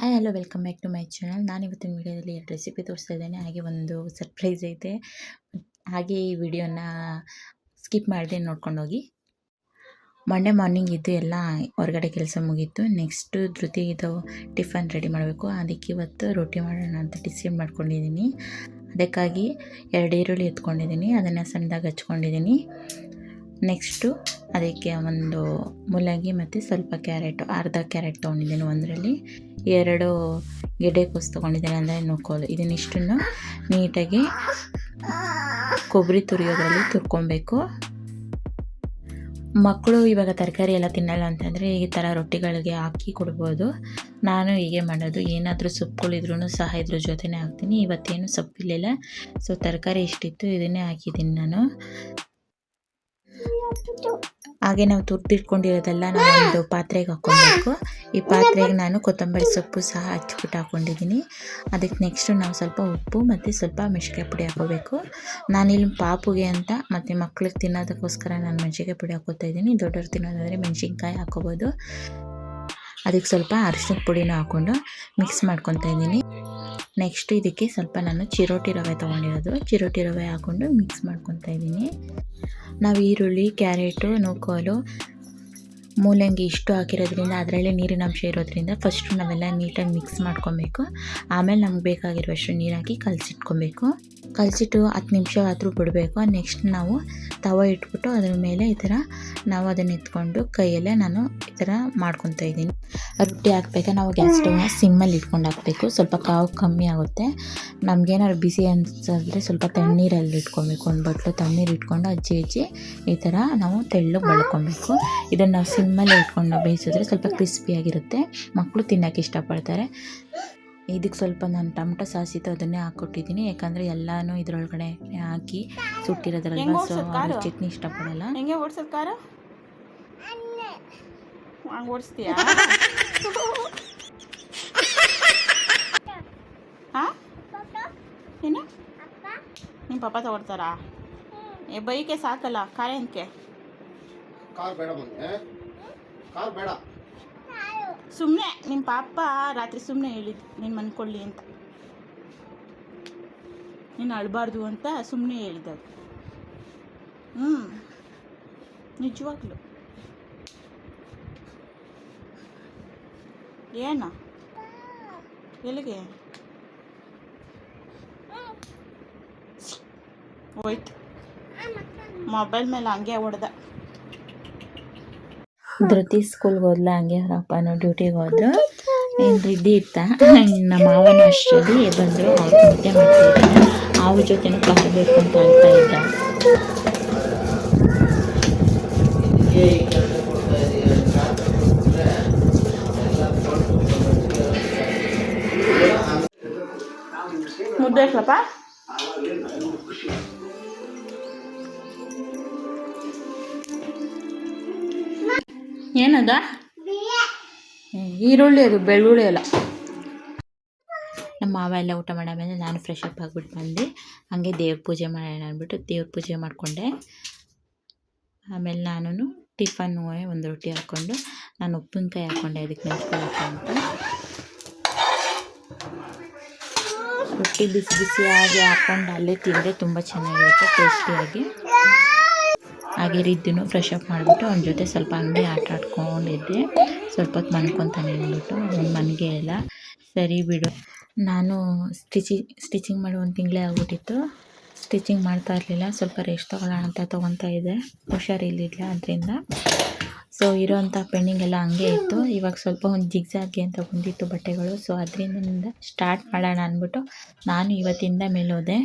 Hi hello welcome back to my channel ನಾನು ಇವತ್ತಿನ ವೀಡಿಯೋದಲ್ಲಿ ಎರಡು ರೆಸಿಪಿ ತೋರಿಸ್ತಾ ಇದ್ದೇನೆ. ಹಾಗೆ ಒಂದು ಸರ್ಪ್ರೈಸ್ ಐತೆ. ಹಾಗೆ ಈ ವಿಡಿಯೋನ ಸ್ಕಿಪ್ ಮಾಡದೆ ನೋಡ್ಕೊಂಡು ಹೋಗಿ ಮಂಡೇ ಮಾರ್ನಿಂಗ್ ಇದ್ದು ಎಲ್ಲ ಹೊರಗಡೆ ಕೆಲಸ ಮುಗೀತು. ನೆಕ್ಸ್ಟು ಧೃತಿ ಇದು ಟಿಫನ್ ರೆಡಿ ಮಾಡಬೇಕು. ಅದಕ್ಕೆ ಇವತ್ತು ರೊಟ್ಟಿ ಮಾಡೋಣ ಅಂತ ಡಿಸೈಡ್ ಮಾಡ್ಕೊಂಡಿದ್ದೀನಿ. ಅದಕ್ಕಾಗಿ ಎರಡು ಈರುಳ್ಳಿ ಎತ್ಕೊಂಡಿದ್ದೀನಿ. ಅದನ್ನು ಸಣ್ಣದಾಗಿ ಹಚ್ಕೊಂಡಿದ್ದೀನಿ. ನೆಕ್ಸ್ಟು ಅದಕ್ಕೆ ಒಂದು ಮೂಲಂಗಿ ಮತ್ತು ಸ್ವಲ್ಪ ಕ್ಯಾರೆಟು ಅರ್ಧ ಕ್ಯಾರೆಟ್ ತೊಗೊಂಡಿದ್ದೀನಿ ಒಂದರಲ್ಲಿ. ಎರಡು ಗೆಡ್ಡೆಕೋಸು ತೊಗೊಂಡಿದ್ದೇನೆ ಅಂದರೆ ನೋಡ್ಕೊಳ್ಳಿ ಇದನ್ನಿಷ್ಟನ್ನು ನೀಟಾಗಿ ಕೊಬ್ಬರಿ ತುರಿಯೋದ್ರಲ್ಲಿ ತುರ್ಕೊಬೇಕು. ಮಕ್ಕಳು ಇವಾಗ ತರಕಾರಿ ಎಲ್ಲ ತಿನ್ನಲ್ಲ ಅಂತಂದರೆ ಈ ಥರ ರೊಟ್ಟಿಗಳಿಗೆ ಹಾಕಿ ಕೊಡ್ಬೋದು. ನಾನು ಹೀಗೆ ಮಾಡೋದು. ಏನಾದರೂ ಸೊಪ್ಪುಗಳಿದ್ರೂ ಸಹ ಇದ್ರ ಜೊತೆನೇ ಹಾಕ್ತೀನಿ. ಇವತ್ತೇನು ಸೊಪ್ಪಿರಲಿಲ್ಲ. ಸೊ ತರಕಾರಿ ಇಷ್ಟಿತ್ತು, ಇದನ್ನೇ ಹಾಕಿದ್ದೀನಿ ನಾನು. ಹಾಗೆ ನಾವು ತುರ್ದಿಟ್ಕೊಂಡಿರೋದೆಲ್ಲ ನಾನು ಒಂದು ಪಾತ್ರೆಗೆ ಹಾಕ್ಕೊಬೇಕು ಈ ಪಾತ್ರೆಗೆ ನಾನು ಕೊತ್ತಂಬರಿ ಸೊಪ್ಪು ಸಹ ಹಚ್ಚಿಬಿಟ್ಟು ಹಾಕ್ಕೊಂಡಿದ್ದೀನಿ ಅದಕ್ಕೆ ನೆಕ್ಸ್ಟು ನಾವು ಸ್ವಲ್ಪ ಉಪ್ಪು ಮತ್ತು ಸ್ವಲ್ಪ ಮೆಣಸಿಗೆ ಪುಡಿ ಹಾಕೋಬೇಕು. ನಾನಿಲ್ಲಿ ಪಾಪುಗೆ ಅಂತ ಮತ್ತು ಮಕ್ಳಿಗೆ ತಿನ್ನೋದಕ್ಕೋಸ್ಕರ ನಾನು ಮೆಣಸಿಗೆ ಪುಡಿ ಹಾಕೋತಾ ಇದ್ದೀನಿ. ದೊಡ್ಡವ್ರು ತಿನ್ನೋದಾದರೆ ಮೆಣಸಿನ್ಕಾಯಿ ಹಾಕೋಬೋದು. ಅದಕ್ಕೆ ಸ್ವಲ್ಪ ಅರಿಶಿನ ಪುಡಿನೂ ಹಾಕ್ಕೊಂಡು ಮಿಕ್ಸ್ ಮಾಡ್ಕೊತಾ ಇದ್ದೀನಿ. ನೆಕ್ಸ್ಟ್ ಇದಕ್ಕೆ ಸ್ವಲ್ಪ ನಾನು ಚಿರೋಟಿ ರವೆ ತೊಗೊಂಡಿರೋದು. ಚಿರೋಟಿ ರವೆ ಹಾಕ್ಕೊಂಡು ಮಿಕ್ಸ್ ಮಾಡ್ಕೊತಾ ಇದ್ದೀನಿ. ನಾವು ಈರುಳ್ಳಿ, ಕ್ಯಾರೆಟು ನೂಕೋಲು ಮೂಲಂಗಿ ಇಷ್ಟು ಹಾಕಿರೋದ್ರಿಂದ ಅದರಲ್ಲೇ ನೀರಿನ ಅಂಶ ಇರೋದ್ರಿಂದ ಫಸ್ಟು ನಾವೆಲ್ಲ ನೀಟಾಗಿ ಮಿಕ್ಸ್ ಮಾಡ್ಕೊಬೇಕು. ಆಮೇಲೆ ನಮ್ಗೆ ಬೇಕಾಗಿರುವಷ್ಟು ನೀರು ಹಾಕಿ ಕಲಸಿಟ್ಕೊಬೇಕು. ಕಲಸಿಟ್ಟು ಹತ್ತು ನಿಮಿಷ ಆದರೂ ಬಿಡಬೇಕು. ನೆಕ್ಸ್ಟ್ ನಾವು ತವ ಇಟ್ಬಿಟ್ಟು ಅದ್ರ ಮೇಲೆ ಈ ಥರ ನಾವು ಅದನ್ನು ಎತ್ಕೊಂಡು ಕೈಯಲ್ಲೇ ನಾನು ಈ ಥರ ಮಾಡ್ಕೊತಾ ಇದ್ದೀನಿ. ರೊಟ್ಟಿ ಹಾಕ್ಬೇಕಾ? ನಾವು ಗ್ಯಾಸ್ ಸ್ಟವ್ನ ಸಿಮ್ಮಲ್ಲಿ ಇಟ್ಕೊಂಡು ಹಾಕಬೇಕು. ಸ್ವಲ್ಪ ಕಾವು ಕಮ್ಮಿ ಆಗುತ್ತೆ. ನಮಗೇನಾದ್ರು ಬಿಸಿ ಅನ್ಸಿದ್ರೆ ಸ್ವಲ್ಪ ತಣ್ಣೀರಲ್ಲಿ ಇಟ್ಕೊಬೇಕು. ಒಂದು ಬಟ್ಲು ತಣ್ಣೀರು ಇಟ್ಕೊಂಡು ಅಜ್ಜಿ ಅಜ್ಜಿ ಈ ಥರ ನಾವು ತೆಳ್ಳಗೆ ಬಳ್ಕೊಬೇಕು. ಇದನ್ನು ನಾವು ಸಿಮ್ಮಲ್ಲಿ ಇಟ್ಕೊಂಡು ಬೇಯಿಸಿದ್ರೆ ಸ್ವಲ್ಪ ಕ್ರಿಸ್ಪಿಯಾಗಿರುತ್ತೆ. ಮಕ್ಕಳು ತಿನ್ನೋಕ್ಕೆ ಇಷ್ಟಪಡ್ತಾರೆ. ಇದಕ್ಕೆ ಸ್ವಲ್ಪ ನಾನು ಟಮಟ ಸಾಸ್ ಇತ್ತು ಅದನ್ನೇ ಹಾಕ್ಕೊಟ್ಟಿದ್ದೀನಿ. ಯಾಕಂದರೆ ಎಲ್ಲನೂ ಇದರೊಳಗಡೆ ಹಾಕಿ ಸುಟ್ಟಿರೋದ್ರಲ್ವ ಸೊ ಅವ್ರು ಚಟ್ನಿ ಇಷ್ಟಪಡಲ್ಲ. ಹೆಂಗೆ ಓಡಿಸೋದು ಕಾರ? ಹಂಗೆ ಓಡಿಸ್ತೀಯಾ? ಹಾಂ? ಏನು? ನಿಮ್ಮ ಪಾಪ ತಗೊಡ್ತಾರಾ? ಏ ಬೈಕೆ ಸಾಕಲ್ಲ ಕಾರ್ ಏನಕ್ಕೆ? ಕಾರ್ ಬೇಡ ಕಾರ್ ಬೇಡ. ಸುಮ್ಮನೆ ನಿಮ್ಮ ಪಾಪ ರಾತ್ರಿ ಸುಮ್ಮನೆ ಹೇಳಿದ್ದು ನೀನು ಅನ್ಕೊಳ್ಳಿ ಅಂತ. ನೀನು ಅಳಬಾರ್ದು ಅಂತ ಸುಮ್ಮನೆ ಹೇಳಿದ್ದು ಹ್ಞೂ ನಿಜವಾಗ್ಲು. ಏನ? ಎಲ್ಲಿಗೆ? ಹೋಯ್ತು. ಮೊಬೈಲ್ ಮೇಲೆ ಹಂಗೆ ಹೊಡೆದ ಧೃತಿ ಸ್ಕೂಲ್ಗೆ ಹೋದ್ಲ ಹಂಗೆ ಅವ್ರ ನಾವು ಡ್ಯೂಟಿಗೆ ಹೋದ್ರು. ಏನು ರೆಡ್ಡಿ ಇತ್ತ? ನಮ್ಮ ಮಾವನ ಅಷ್ಟರಲ್ಲಿ ಬಂದರು ಅವ್ರು ಮಾಡ್ತಾ ಮಾಡ್ತಾಯಿದ್ದಾರೆ ಅವ್ರ ಜೊತೆನೂ ಕಾರ್ ಬೇಕು ಅಂತ ಹೇಳ್ತಾ ಇದ್ದ. ಈರುಳ್ಳಿ ಅದು, ಬೆಳ್ಳುಳ್ಳಿ ಅಲ್ಲ. ನಮ್ಮ ಮಾವ ಎಲ್ಲ ಊಟ ಮಾಡಾದ್ಮೇಲೆ ನಾನು ಫ್ರೆಶ್ ಅಪ್ ಆಗಿಬಿಟ್ಟು ಬಂದು ಹಾಗೆ ದೇವ್ರ ಪೂಜೆ ಮಾಡೋಣ ಅಂದ್ಬಿಟ್ಟು ದೇವ್ರ ಪೂಜೆ ಮಾಡಿಕೊಂಡೆ. ಆಮೇಲೆ ನಾನು ಟಿಫನ್ನು ಒಂದು ರೊಟ್ಟಿ ಹಾಕ್ಕೊಂಡು ನಾನು ಉಪ್ಪಿನಕಾಯಿ ಹಾಕ್ಕೊಂಡೆ ಅದಕ್ಕೆ ನೆನೆಸ್ಕೊಳ್ಳೋಕೆ ಅಂತ. ರೊಟ್ಟಿ ಬಿಸಿ ಬಿಸಿಯಾಗಿ ಹಾಕ್ಕೊಂಡು ಅಲ್ಲೇ ತಿಂದರೆ ತುಂಬ ಚೆನ್ನಾಗಿರುತ್ತೆ ಟೇಸ್ಟಿಯಾಗಿ ಹಾಗೆ ರೀತಿಯೂ ಫ್ರೆಶ್ ಅಪ್ ಮಾಡಿಬಿಟ್ಟು ಅವನ ಜೊತೆ ಸ್ವಲ್ಪ ಹಂಗೆ ಆಟ ಆಡ್ಕೊಂಡಿದ್ದೆ. ಸ್ವಲ್ಪ ಹೊತ್ತು ಮನ್ಕೊತಾನೆ ಅಂದ್ಬಿಟ್ಟು ಅವ್ನು ಮನೆಗೆ ಇಲ್ಲ ಸರಿ ಬಿಡು. ನಾನು ಸ್ಟಿಚಿ ಸ್ಟಿಚಿಂಗ್ ಮಾಡಿ ಒಂದು ತಿಂಗಳೇ ಆಗ್ಬಿಟ್ಟಿತ್ತು. ಸ್ಟಿಚಿಂಗ್ ಮಾಡ್ತಾ ಇರಲಿಲ್ಲ. ಸ್ವಲ್ಪ ರೆಸ್ಟ್ ತೊಗೊಳ್ಳೋಣ ಅಂತ ತೊಗೊತಾ ಇದ್ದೆ. ಹುಷಾರಿರಲಿಲ್ಲ ಅದರಿಂದ. ಸೊ ಇರೋವಂಥ ಪೆಂಡಿಂಗ್ ಎಲ್ಲ ಹಂಗೆ ಇತ್ತು. ಇವಾಗ ಸ್ವಲ್ಪ ಒಂದು ಜಿಗ್ಜಾಗಿ ಅಂತ ಬಂದಿತ್ತು ಬಟ್ಟೆಗಳು. ಸೊ ಅದರಿಂದ ಸ್ಟಾರ್ಟ್ ಮಾಡೋಣ ಅಂದ್ಬಿಟ್ಟು ನಾನು ಇವತ್ತಿಂದ ಮೇಲೋದೆ.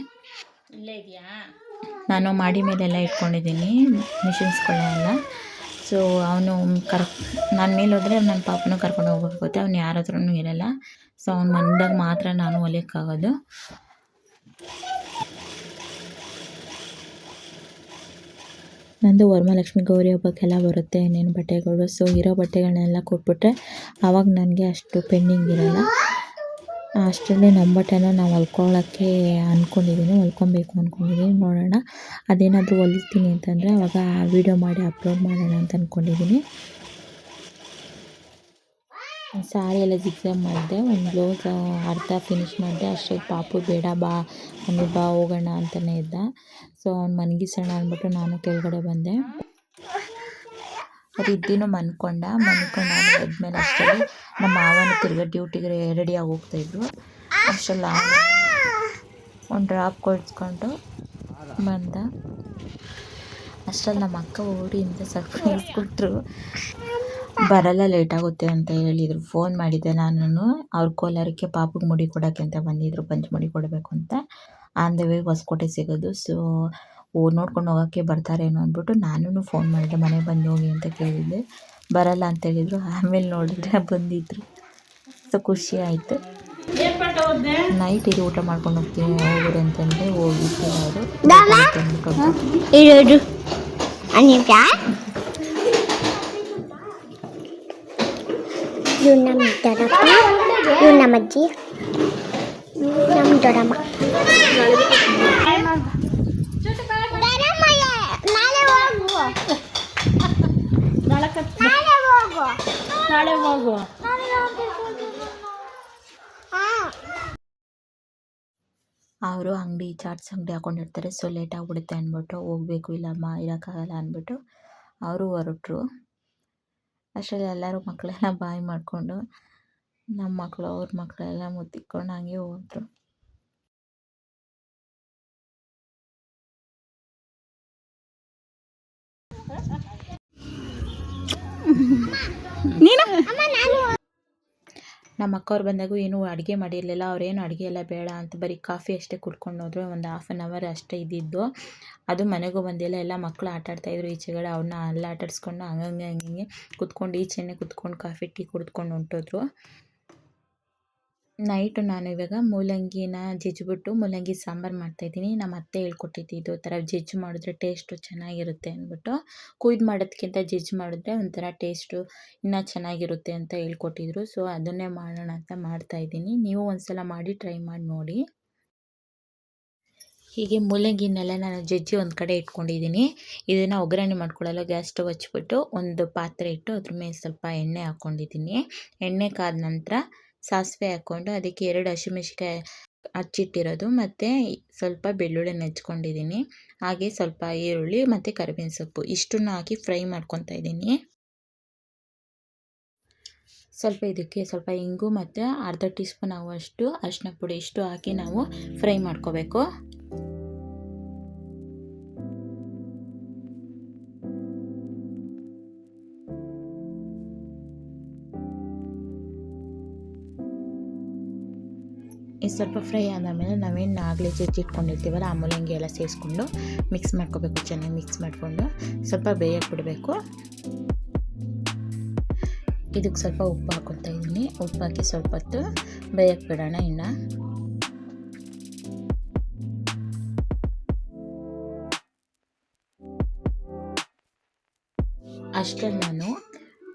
ಇಲ್ಲೇ ಇದೆಯಾ? ನಾನು ಮಾಡಿ ಮೇಲೆಲ್ಲ ಇಟ್ಕೊಂಡಿದ್ದೀನಿ. ಮಿಷಿನ್ಸ್ಗಳನ್ನೆಲ್ಲ ಸೊ ಅವನು ಕರ್ ನಾನು ಮೇಲೆ ಹೋದರೆ ನನ್ನ ಪಾಪನೂ ಕರ್ಕೊಂಡು ಹೋಗ್ಬೇಕಾಗುತ್ತೆ ಅವ್ನು ಯಾರ ಹತ್ರನೂ ಇರಲ್ಲ. ಸೊ ಅವ್ನು ಬಂದಾಗ ಮಾತ್ರ ನಾನು ಹೊಲಿಯೋಕ್ಕಾಗೋದು ನಂದು ವರಮಹಾಲಕ್ಷ್ಮಿ ಗೌರಿ ಹಬ್ಬಕ್ಕೆಲ್ಲ ಬರುತ್ತೆ ಇನ್ನೇನು ಬಟ್ಟೆಗಳು. ಸೊ ಇರೋ ಬಟ್ಟೆಗಳನ್ನೆಲ್ಲ ಕೊಟ್ಬಿಟ್ರೆ ಆವಾಗ ನನಗೆ ಅಷ್ಟು ಪೆಂಡಿಂಗ್ ಇರೋಲ್ಲ. ಅಷ್ಟರಲ್ಲಿ ನಮ್ಮ ಬಟ್ಟೆನ ನಾವು ಹೊಲ್ಕೊಳ್ಳೋಕ್ಕೆ ಅಂದ್ಕೊಂಡಿದ್ದೀನಿ ಹೊಲ್ಕೊಬೇಕು ಅಂದ್ಕೊಂಡಿದ್ದೀನಿ ನೋಡೋಣ, ಅದೇನಾದರೂ ಹೊಲಿತೀನಿ ಅಂತಂದರೆ ಅವಾಗ ವೀಡಿಯೋ ಮಾಡಿ ಅಪ್ಲೋಡ್ ಮಾಡೋಣ ಅಂತ ಅಂದ್ಕೊಂಡಿದ್ದೀನಿ ಸಾರಿ ಎಲ್ಲ ಜಿಗ್ಸಾಗ್ ಮಾಡಿದೆ, ಒಂದು ಬ್ಲೌಸ್ ಅರ್ಧ ಫಿನಿಶ್ ಮಾಡಿದೆ, ಅಷ್ಟೇ ಪಾಪು ಬೇಡ ಬಾ, ಅಂದರೆ ಬಾ ಹೋಗೋಣ ಅಂತಲೇ ಇದ್ದ. ಸೊ ಅವ್ನು ಮನಗಿಸೋಣ ಅಂದ್ಬಿಟ್ಟು ನಾನು ಕೆಳಗಡೆ ಬಂದೆ. ರಿದ್ದಿನೂ ಮನ್ಕೊಂಡ, ಮನ್ಕೊಂಡು ನಾನು ಎದ್ಮೇಲೆ ಅಷ್ಟರಲ್ಲಿ ನಮ್ಮ ಮಾವನ ತಿರ್ಗಾ ಡ್ಯೂಟಿಗೆ ರೆಡಿಯಾಗಿ ಹೋಗ್ತಾಯಿದ್ರು ಅಷ್ಟರಲ್ಲಿ ಒಂದು ಡ್ರಾಪ್ ಕೊಡಿಸ್ಕೊಂಡು ಬಂದ. ಅಷ್ಟರಲ್ಲಿ ನಮ್ಮ ಅಕ್ಕ ಊರಿಂದ ಸರ್ಪ್ರೈಸ್ ಕೊಟ್ಟರು ಬರಲ್ಲ ಲೇಟ್ ಆಗುತ್ತೆ ಅಂತ ಹೇಳಿದರು. ಫೋನ್ ಮಾಡಿದ್ದೆ ನಾನು ಅವ್ರ ಕೋಲಾರಕ್ಕೆ ಪಾಪಗೆ ಮುಡಿ ಕೊಡೋಕ್ಕೆ ಅಂತ ಬಂದಿದ್ದರು ಪಂಚಮುಡಿ ಕೊಡಬೇಕು ಅಂತ. ಆನ್ ದ ವೇ ಹೊಸಕೋಟೆ ಸಿಗೋದು. ಸೊ ನೋಡ್ಕೊಂಡು ಹೋಗೋಕ್ಕೆ ಬರ್ತಾರೇನೋ ಅಂದ್ಬಿಟ್ಟು ನಾನು ಫೋನ್ ಮಾಡಿದೆ, ಮನೆಗೆ ಬಂದು ಹೋಗಿ ಅಂತ ಕೇಳಿದ್ದೆ. ಬರಲ್ಲ ಅಂತ ಹೇಳಿದರು. ಆಮೇಲೆ ನೋಡಿದ್ರೆ ಬಂದಿದ್ರು. ಸೊ, ಖುಷಿ ಆಯಿತು. ನೈಟ್ ಇದು ಊಟ ಮಾಡ್ಕೊಂಡು ಹೋಗ್ತೀನಿ ಹೋಗ್ರಿ ಅಂತಂದರೆ ಹೋಗಿ ಅವರು ನಮ್ಮ ದೊಡ್ಡಪ್ಪ ನಮ್ಮ ದೊಡ್ಡಮ್ಮ ನಾಳೆ ಹೋಗು ನಾಳೆ ಕತ್ ನಾಳೆ ಹೋಗು ನಾಳೆ ಹೋಗು ಅವರು ಅಂಗಡಿ ಚಾಟ್ಸ್ ಅಂಗಡಿ ಹಾಕೊಂಡಿರ್ತಾರೆ ಸೊ ಲೇಟ್ ಆಗಿಬಿಡುತ್ತೆ ಅಂದ್ಬಿಟ್ಟು ಹೋಗಬೇಕು ಇಲ್ಲಮ್ಮ ಇರೋಕ್ಕಾಗಲ್ಲ ಅಂದ್ಬಿಟ್ಟು ಅವರು ಹೊರಟ್ರು. ಅಷ್ಟರಲ್ಲಿ ಎಲ್ಲರೂ ಮಕ್ಕಳೆಲ್ಲ ಬಾಯಿ ಮಾಡಿಕೊಂಡು ನಮ್ಮ ಮಕ್ಕಳು ಅವ್ರ ಮಕ್ಕಳೆಲ್ಲ ಮುತ್ತಿಕೊಂಡು ಹಂಗೆ ಹೋದ್ರು. ನೀನು? ನಮ್ಮ ಅಕ್ಕವ್ರು ಬಂದಾಗೂ ಏನೂ ಅಡುಗೆ ಮಾಡಿರಲಿಲ್ಲ. ಅವ್ರೇನು ಅಡುಗೆ ಎಲ್ಲ ಬೇಡ ಅಂತ ಬರೀ ಕಾಫಿ ಅಷ್ಟೇ ಕುಡ್ಕೊಂಡು ಹೋದ್ರು. ಒಂದು ಹಾಫ್ ಆನ್ ಅವರ್ ಅಷ್ಟೇ ಇದ್ದಿದ್ದು. ಅದು ಮನೆಗೂ ಬಂದಿಲ್ಲ. ಎಲ್ಲ ಮಕ್ಕಳು ಆಟ ಆಡ್ತಾಯಿದ್ರು ಈಚೆಗಡೆ. ಅವ್ರನ್ನ ಅಲ್ಲಿ ಆಟಾಡಿಸ್ಕೊಂಡು ಹಂಗೆ ಹಂಗಂಗೆ ಹಂಗಂಗೆ ಕುತ್ಕೊಂಡು ಈಚೆನೆ ಕುತ್ಕೊಂಡು ಕಾಫಿ ಟೀ ಕುಡ್ಕೊಂಡು ಹೊಂಟೋದ್ರು. ನೈಟು ನಾನು ಇವಾಗ ಮೂಲಂಗಿನ ಜಜ್ಜಿಬಿಟ್ಟು, ಮೂಲಂಗಿ ಸಾಂಬಾರು ಮಾಡ್ತಾಯಿದ್ದೀನಿ. ನಮ್ಮ ಅತ್ತೆ ಹೇಳ್ಕೊಟ್ಟಿದ್ದು ಇದು ಥರ ಜಜ್ಜಿ ಮಾಡಿದ್ರೆ ಟೇಸ್ಟು ಚೆನ್ನಾಗಿರುತ್ತೆ ಅಂದ್ಬಿಟ್ಟು, ಕುಯ್ದು ಮಾಡೋದಕ್ಕಿಂತ ಜಜ್ಜಿ ಮಾಡಿದ್ರೆ ಒಂಥರ ಟೇಸ್ಟು ಇನ್ನೂ ಚೆನ್ನಾಗಿರುತ್ತೆ ಅಂತ ಹೇಳ್ಕೊಟ್ಟಿದ್ರು. ಸೊ, ಅದನ್ನೇ ಮಾಡೋಣ ಅಂತ ಮಾಡ್ತಾಯಿದ್ದೀನಿ. ನೀವು ಒಂದ್ಸಲ ಮಾಡಿ ಟ್ರೈ ಮಾಡಿ ನೋಡಿ. ಹೀಗೆ ಮೂಲಂಗಿನೆಲ್ಲ ನಾನು ಜಜ್ಜಿ ಒಂದು ಕಡೆ ಇಟ್ಕೊಂಡಿದ್ದೀನಿ. ಇದನ್ನು ಒಗ್ಗರಣೆ ಮಾಡ್ಕೊಳ್ಳಲು ಗ್ಯಾಸ್ ಸ್ಟವ್ ಹಚ್ಬಿಟ್ಟು ಒಂದು ಪಾತ್ರೆ ಇಟ್ಟು ಅದ್ರ ಮೇಲೆ ಸ್ವಲ್ಪ ಎಣ್ಣೆ ಹಾಕ್ಕೊಂಡಿದ್ದೀನಿ. ಎಣ್ಣೆ ಕಾದ ನಂತರ ಸಾಸಿವೆ ಹಾಕ್ಕೊಂಡು ಅದಕ್ಕೆ ಎರಡು ಹಸಿಮೆಣ್ಸಿಕಾಯಿ ಹಚ್ಚಿಟ್ಟಿರೋದು ಮತ್ತು ಸ್ವಲ್ಪ ಬೆಳ್ಳುಳ್ಳಿ ನೆಚ್ಕೊಂಡಿದ್ದೀನಿ ಹಾಗೆ ಸ್ವಲ್ಪ ಈರುಳ್ಳಿ ಮತ್ತು ಕರಿಬೇವಿನ ಸೊಪ್ಪು ಇಷ್ಟನ್ನು ಹಾಕಿ ಫ್ರೈ ಮಾಡ್ಕೊತಾ ಇದ್ದೀನಿ. ಸ್ವಲ್ಪ ಇದಕ್ಕೆ ಸ್ವಲ್ಪ ಇಂಗು ಮತ್ತು ಅರ್ಧ ಟೀ ಸ್ಪೂನ್ ಆಗುವಷ್ಟು ಅರಿಶಿನ ಪುಡಿ ಇಷ್ಟು ಹಾಕಿ ನಾವು ಫ್ರೈ ಮಾಡ್ಕೋಬೇಕು. ಸ್ವಲ್ಪ ಫ್ರೈ ಆದಮೇಲೆ ನಾವೇನು ಆಗಲೇ ಜಜ್ಜಿಟ್ಕೊಂಡಿರ್ತೀವಲ್ಲ ಆ ಮೂಲಂಗಿ ಎಲ್ಲ ಸೇರಿಸ್ಕೊಂಡು ಮಿಕ್ಸ್ ಮಾಡ್ಕೋಬೇಕು ಚೆನ್ನಾಗಿ ಮಿಕ್ಸ್ ಮಾಡಿಕೊಂಡು ಸ್ವಲ್ಪ ಬೇಯಕ್ಕೆ ಬಿಡಬೇಕು ಇದಕ್ಕೆ ಸ್ವಲ್ಪ ಉಪ್ಪು ಹಾಕ್ಕೊತಾ ಇದ್ದೀನಿ ಉಪ್ಪು ಹಾಕಿ ಸ್ವಲ್ಪ ಹೊತ್ತು ಬೇಯಕ್ಕೆ ಬಿಡೋಣ ಇನ್ನು ಅಷ್ಟರಲ್ಲಿ ನಾನು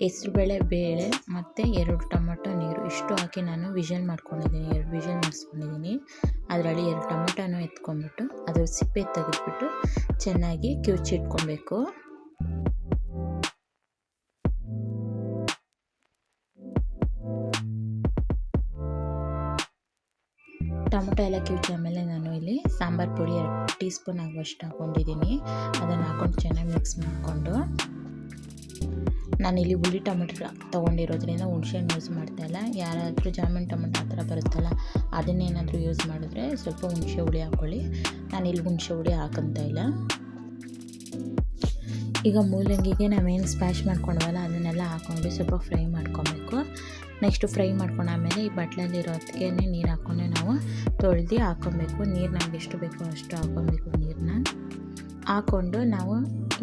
ಹೆಸ್ರುಬೇಳೆ ಬೇಳೆ ಬೇಳೆ ಮತ್ತು ಎರಡು ಟೊಮೊಟೊ ನೀರು. ಇಷ್ಟು ಹಾಕಿ ನಾನು ವಿಷಲ್ ಮಾಡ್ಕೊಂಡಿದ್ದೀನಿ. ಎರಡು ವಿಷಲ್ ಮಾಡಿಸ್ಕೊಂಡಿದ್ದೀನಿ. ಅದರಲ್ಲಿ ಎರಡು ಟೊಮೊಟೊನೂ ಎತ್ಕೊಂಡ್ಬಿಟ್ಟು ಅದರ ಸಿಪ್ಪೆ ತೆಗೆದ್ಬಿಟ್ಟು ಚೆನ್ನಾಗಿ ಕಿವುಚಿಟ್ಕೊಬೇಕು. ಟೊಮೊಟೊ ಎಲ್ಲ ಕಿವುಚಿ ಆಮೇಲೆ ನಾನು ಇಲ್ಲಿ ಸಾಂಬಾರು ಪುಡಿ ಎರಡು ಟೀ ಸ್ಪೂನ್ ಆಗುವಷ್ಟು ಹಾಕ್ಕೊಂಡಿದ್ದೀನಿ. ಅದನ್ನು ಹಾಕ್ಕೊಂಡು ಚೆನ್ನಾಗಿ ಮಿಕ್ಸ್ ಮಾಡಿಕೊಂಡು ನಾನಿಲ್ಲಿ ಹುಳಿ ಟೊಮೆಟೊ ತೊಗೊಂಡಿರೋದ್ರಿಂದ ಹುಣ್ಸೆಹಣ್ಣು ಯೂಸ್ ಮಾಡ್ತಾ ಇಲ್ಲ. ಯಾರಾದರೂ ಜಾಮೂನ್ ಟೊಮೆಟೊ ಆ ಥರ ಬರುತ್ತಲ್ಲ ಅದನ್ನೇನಾದರೂ ಯೂಸ್ ಮಾಡಿದ್ರೆ ಸ್ವಲ್ಪ ಹುಣಸೆ ಹುಳಿ ಹಾಕ್ಕೊಳ್ಳಿ ನಾನಿಲ್ಲಿ ಹುಣಸೆ ಹುಳಿ ಹಾಕಂತ ಇಲ್ಲ. ಈಗ ಮೂಲಂಗಿಗೆ ನಾವೇನು ಸ್ಪ್ಯಾಶ್ ಮಾಡ್ಕೊಂಡ್ವಲ್ಲ, ಅದನ್ನೆಲ್ಲ ಹಾಕ್ಕೊಂಡು ಸ್ವಲ್ಪ ಫ್ರೈ ಮಾಡ್ಕೊಬೇಕು. ನೆಕ್ಸ್ಟು ಫ್ರೈ ಮಾಡ್ಕೊಂಡಾದ್ಮೇಲೆ ಈ ಬಟ್ಲಲ್ಲಿರೋ ಹೊತ್ತಿಗೆ ನೀರು ಹಾಕ್ಕೊಂಡು ನಾವು ತೊಳೆದು ಹಾಕ್ಕೊಬೇಕು ನೀರು ನಮ್ಗೆ ಎಷ್ಟು ಬೇಕೋ ಅಷ್ಟು ಹಾಕ್ಕೊಬೇಕು ನೀರನ್ನ ಹಾಕ್ಕೊಂಡು ನಾವು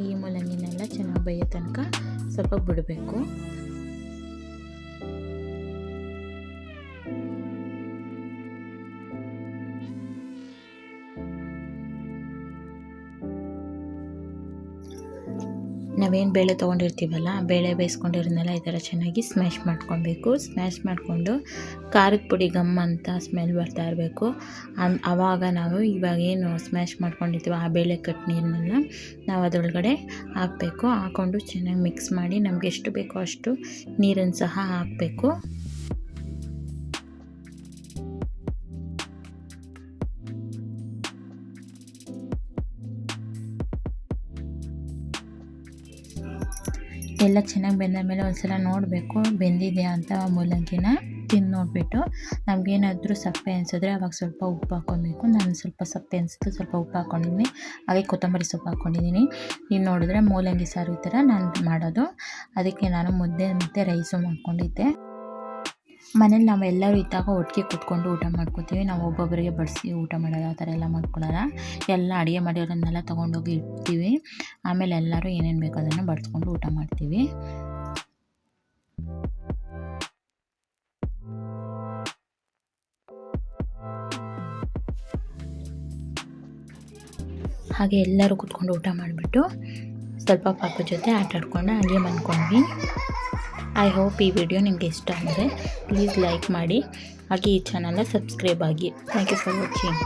ಈ ಮೂಲಂಗಿನೆಲ್ಲ ಚೆನ್ನಾಗಿ ಬೈಯೋ ತನಕ ಸ್ವಲ್ಪ ಬಿಡಬೇಕು. ನಾವೇನು ಬೇಳೆ ತೊಗೊಂಡಿರ್ತೀವಲ್ಲ, ಬೇಳೆ ಬೇಯಿಸ್ಕೊಂಡಿರೋದನ್ನೆಲ್ಲ ಈ ಥರ ಚೆನ್ನಾಗಿ ಸ್ಮ್ಯಾಶ್ ಮಾಡ್ಕೊಬೇಕು. ಸ್ಮ್ಯಾಶ್ ಮಾಡಿಕೊಂಡು ಖಾರದ ಪುಡಿ ಗಮ್ ಅಂತ ಸ್ಮೆಲ್ ಬರ್ತಾ ಇರಬೇಕು. ಆವಾಗ ನಾವು ಇವಾಗ ಏನು ಸ್ಮ್ಯಾಶ್ ಮಾಡ್ಕೊಂಡಿರ್ತೀವೋ ಆ ಬೇಳೆ ಕಟ್ ನೀರನ್ನೆಲ್ಲ ನಾವು ಅದರೊಳಗಡೆ ಹಾಕಬೇಕು. ಹಾಕ್ಕೊಂಡು ಚೆನ್ನಾಗಿ ಮಿಕ್ಸ್ ಮಾಡಿ ನಮಗೆ ಎಷ್ಟು ಬೇಕೋ ಅಷ್ಟು ನೀರನ್ನು ಸಹ ಹಾಕಬೇಕು. ಎಲ್ಲ ಚೆನ್ನಾಗಿ ಬೆಂದ ಮೇಲೆ ಒಂದ್ಸಲ ನೋಡಬೇಕು, ಬೆಂದಿದೆಯಾ ಅಂತ ಮೂಲಂಗಿನ ತಿಂದು ನೋಡಿಬಿಟ್ಟು ನಮಗೇನಾದರೂ ಸಪ್ಪೆ ಅನಿಸಿದ್ರೆ ಅವಾಗ ಸ್ವಲ್ಪ ಉಪ್ಪು ಹಾಕ್ಕೊಬೇಕು ನಾನು ಸ್ವಲ್ಪ ಸಪ್ಪೆ ಅನಿಸಿದ್ರೆ ಸ್ವಲ್ಪ ಉಪ್ಪು ಹಾಕ್ಕೊಂಡಿದ್ದೀನಿ ಹಾಗೆ ಕೊತ್ತಂಬರಿ ಸೊಪ್ಪು ಹಾಕ್ಕೊಂಡಿದ್ದೀನಿ ನೀವು ನೋಡಿದ್ರೆ ಮೂಲಂಗಿ ಸಾರು ಈ ಥರ ನಾನು ಮಾಡೋದು. ಅದಕ್ಕೆ ನಾನು ಮುದ್ದೆ ಮತ್ತು ರೈಸು ಮಾಡ್ಕೊಂಡಿದ್ದೆ. ಮನೇಲಿ ನಾವು ಎಲ್ಲರೂ ಇದ್ದಾಗ ಒಟ್ಟಿಗೆ ಕುತ್ಕೊಂಡು ಊಟ ಮಾಡ್ಕೊತೀವಿ. ನಾವು ಒಬ್ಬೊಬ್ಬರಿಗೆ ಬಡಿಸಿ ಊಟ ಮಾಡೋದು ಆ ಥರ ಎಲ್ಲ ಮಾಡ್ಕೊಳಲ್ಲ. ಎಲ್ಲ ಅಡುಗೆ ಮಾಡಿರೋದನ್ನೆಲ್ಲ ತೊಗೊಂಡೋಗಿ ಇಡ್ತೀವಿ. ಆಮೇಲೆ ಎಲ್ಲರೂ ಏನೇನು ಬೇಕೋ ಅದನ್ನು ಬಡಿಸ್ಕೊಂಡು ಊಟ ಮಾಡ್ತೀವಿ. ಹಾಗೆ ಎಲ್ಲರೂ ಕುತ್ಕೊಂಡು ಊಟ ಮಾಡಿಬಿಟ್ಟು ಸ್ವಲ್ಪ ಪಾಪ ಜೊತೆ ಆಟಾಡ್ಕೊಂಡು ಹಾಗೆ ಮನ್ಕೊಂಡ್ವಿ ಐ ಹೋಪ್ ಈ ವಿಡಿಯೋ ನಿಮಗೆ ಇಷ್ಟ ಅಂದರೆ ಪ್ಲೀಸ್ ಲೈಕ್ ಮಾಡಿ. ಹಾಗೆ ಈ ಚಾನಲ್ನ ಸಬ್ಸ್ಕ್ರೈಬ್ ಆಗಿ. Thank you for watching